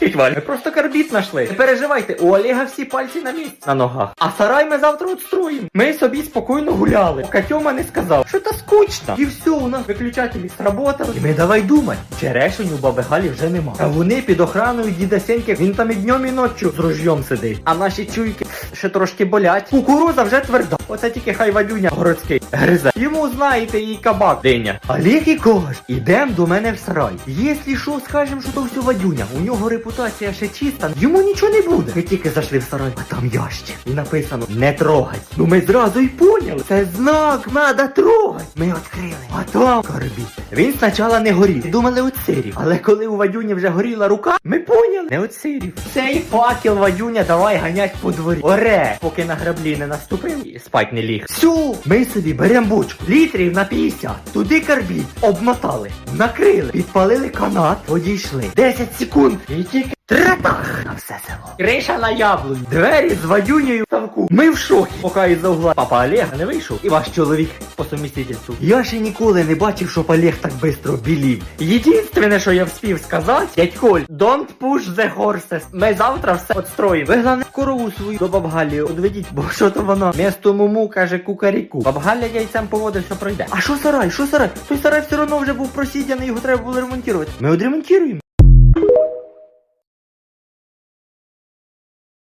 Валь, ми просто карбіт знайшли. Не переживайте, у Олега всі пальці на місці на ногах. А сарай ми завтра отстроїмо. Ми собі спокійно гуляли. Поки Тьома не сказав, що та скучно. І все, у нас виключателі сработали. І ми давай думай. Черешень у баби Галі вже нема. А вони під охраною діда Сеньки, він там і днем, і ночі з ружьом сидить. А наші чуйки ще трошки болять. Кукуруза вже тверда. Оце тільки хай Вадюня городський гризе. Йому знаєте її кабак диня. Олег і кож, ідем до мене в сарай. Якщо що, скажем, що то все Вадюня. У нього репутація ще чиста, йому нічого не буде. Ми тільки зайшли в сарай, а там ящик. І написано не трогать. Ну ми зразу й поняли. Це знак, надо трогать. Ми відкрили. А там карбіт. Він спочатку не горів. Думали от сирів. Але коли у Вадюні вже горіла рука, ми поняли. Не от сирів. Цей факел Вадюня давай ганять по дворі. Оре, поки на граблі не наступив і спать не ліг. Всю, ми собі беремо бочку. Літрів на 50. Туди карбіт. Обмотали. Накрили. Підпалили канат. Одійшли. 10 секунд. І тільки Тратах на все село. Криша на яблунь. Двері з Вадюнею в ставку. Ми в шокі. Поки із-за угла папа Олега не вийшов. І ваш чоловік по сумістительству. Я ще ніколи не бачив, щоб Олег так швидко білів. Єдинственне, що я вспів сказати, дядь Коль, don't push the horses. Ми завтра все отстроїмо. Ви головне корову свою до бабгалі одведіть, бо що то вона місто муму каже кукаріку. Бабгаля яйцем поводив, що пройде. А що сарай? Що сарай? Той сарай все одно вже був просідяний, його треба було ремонтувати. Ми одремонтуємо.